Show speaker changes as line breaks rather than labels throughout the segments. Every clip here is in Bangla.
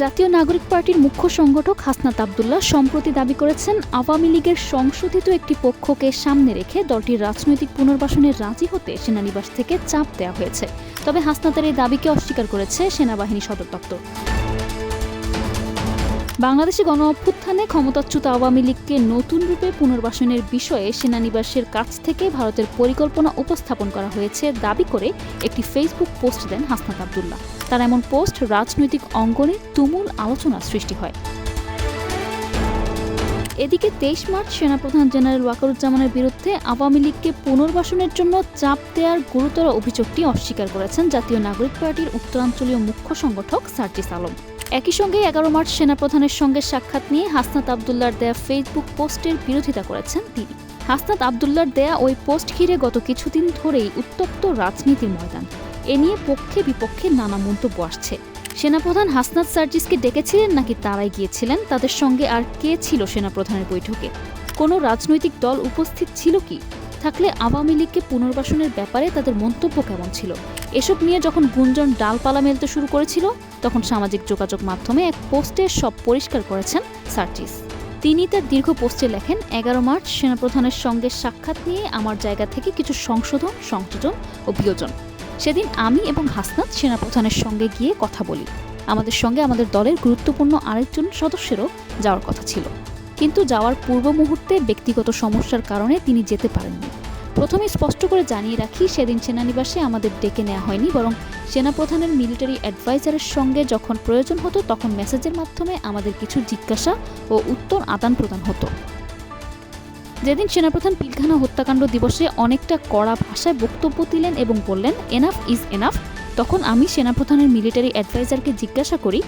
জাতীয় নাগরিক পার্টির মুখ্য সংগঠক হাসনাত আবদুল্লাহ সম্প্রতি দাবি করেছেন, আওয়ামী লীগের সংশোধিত একটি পক্ষকে সামনে রেখে দলটির রাজনৈতিক পুনর্বাসনে রাজি হতে সেনানিবাস থেকে চাপ দেওয়া হয়েছে। তবে হাসনাতের এই দাবিকে অস্বীকার করেছে সেনাবাহিনী সদর দপ্তর। বাংলাদেশে গণ অভ্যুত্থানে ক্ষমতাচ্যুত আওয়ামী লীগকে নতুন রূপে পুনর্বাসনের বিষয়ে সেনানিবাসের কাছ থেকে ভারতের পরিকল্পনা উপস্থাপন করা হয়েছে দাবি করে একটি ফেসবুক পোস্ট দেন হাসনাত আবদুল্লাহ। তার এমন পোস্ট রাজনৈতিক অঙ্গনে তুমুল আলোচনা সৃষ্টি হয়। এদিকে তেইশ মার্চ সেনাপ্রধান জেনারেল ওয়াকারুজ্জামানের বিরুদ্ধে আওয়ামী লীগকে পুনর্বাসনের জন্য চাপ দেওয়ার গুরুতর অভিযোগটি অস্বীকার করেছেন জাতীয় নাগরিক পার্টির উত্তরাঞ্চলীয় মুখ্য সংগঠক সার্জিস আলম। একই সঙ্গে এগারো মার্চ সেনাপ্রধানের সঙ্গে সাক্ষাৎ নিয়ে হাসনাত আবদুল্লার দেয়া ফেসবুক পোস্টের বিরোধিতা করেছেন তিনি। হাসনাত আবদুল্লার দেয়া ওই পোস্ট ঘিরে গত কিছুদিন ধরেই উত্তপ্ত রাজনীতির ময়দান। এ নিয়ে পক্ষে বিপক্ষে নানা মন্তব্য আসছে। সেনাপ্রধান হাসনাত সার্জিসকে ডেকেছিলেন নাকি তারাই গিয়েছিলেন? তাদের সঙ্গে আর কে ছিল সেনাপ্রধানের বৈঠকে? কোনো রাজনৈতিক দল উপস্থিত ছিল কি? থাকলে আওয়ামী লীগকে পুনর্বাসনের ব্যাপারে তাদের মন্তব্য কেমন ছিল? এসব নিয়ে যখন গুঞ্জন ডালপালা মেলতে শুরু করেছিল, তখন সামাজিক যোগাযোগ মাধ্যমে এক পোস্টে সব পরিষ্কার করেছেন সার্জিস। তিনি তার দীর্ঘ পোস্টে লেখেন, এগারো মার্চ সেনাপ্রধানের সঙ্গে সাক্ষাৎ নিয়ে আমার জায়গা থেকে কিছু সংশোধন, সংযোজন ও বিয়োজন। সেদিন আমি এবং হাসনাত সেনাপ্রধানের সঙ্গে গিয়ে কথা বলি। আমাদের সঙ্গে আমাদের দলের গুরুত্বপূর্ণ আরেকজন সদস্যেরও যাওয়ার কথা ছিল। কিন্তু যাওয়ার পূর্ব মুহূর্তে ব্যক্তিগত সমস্যার কারণে তিনি যেতে পারেননি। প্রথমে স্পষ্ট করে জানিয়ে রাখি, সেদিন সেনানিবাসে আমাদের ডেকে নেওয়া হয়নি, বরং সেনাপ্রধানের মিলিটারি অ্যাডভাইজারের সঙ্গে যখন প্রয়োজন হতো, তখন মেসেজের মাধ্যমে আমাদের কিছু জিজ্ঞাসা ও উত্তর আদান প্রদান হতো। যেদিন সেনাপ্রধান পিলখানা হত্যাকাণ্ড দিবসে অনেকটা কড়া ভাষায় বক্তব্য দিলেন এবং বললেন এনাফ ইজ এনাফ তখন আমি সেনাপ্রধানের মিলিটারি অ্যাডভাইজারকে জিজ্ঞাসা করি,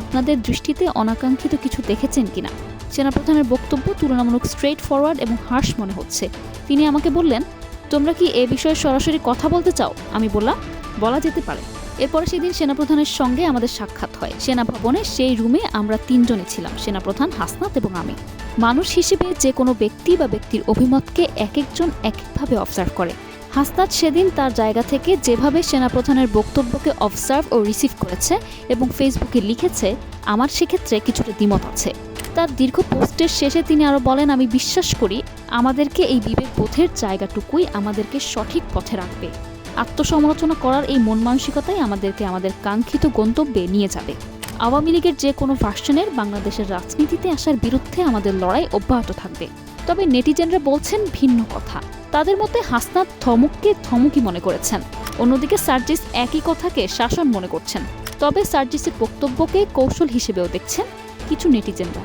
আপনাদের দৃষ্টিতে অনাকাঙ্ক্ষিত কিছু দেখেছেন কিনা? সেনাপ্রধানের বক্তব্য তুলনামূলক স্ট্রেট ফরওয়ার্ড এবং হার্শ মনে হচ্ছে। তিনি আমাকে বললেন, তোমরা কি এ বিষয়ে সরাসরি কথা বলতে চাও? আমি বললাম, বলা যেতে পারে। এরপরে সেদিন সেনাপ্রধানের সঙ্গে আমাদের সাক্ষাৎ হয়। সেনা ভবনে সেই রুমে আমরা তিনজনই ছিলাম সেনাপ্রধান হাসনাত এবং আমি। মানুষ হিসেবে যে কোনো ব্যক্তি বা ব্যক্তির অভিমতকে এক একজন এক একভাবে অবজার্ভ করে। হাসনাত সেদিন তার জায়গা থেকে যেভাবে সেনাপ্রধানের বক্তব্যকে অবজার্ভ ও রিসিভ করেছে এবং ফেসবুকে লিখেছে, আমার সেক্ষেত্রে কিছুটা দ্বিমত আছে। তার দীর্ঘ পোস্টের শেষে তিনি আরও বলেন, আমি বিশ্বাস করি আমাদেরকে এই বিবেকবোধের জায়গাটুকুই আমাদেরকে সঠিক পথে রাখবে। আত্মসমালোচনা করার এই মন মানসিকতাই আমাদেরকে আমাদের কাঙ্ক্ষিত গন্তব্যে নিয়ে যাবে। আওয়ামী লীগের যে কোনো ভার্সনের বাংলাদেশের রাজনীতিতে আসার বিরুদ্ধে আমাদের লড়াই অব্যাহত থাকবে। তবে নেটিজেনরা বলছেন ভিন্ন কথা। তাদের মতে হাসনাত ধমককে ধমকি মনে করেছেন। অন্যদিকে সার্জিস একই কথাকে শাসন মনে করছেন। তবে সার্জিসের বক্তব্যকে কৌশল হিসেবেও দেখছেন কিছু নেটিজেনরা।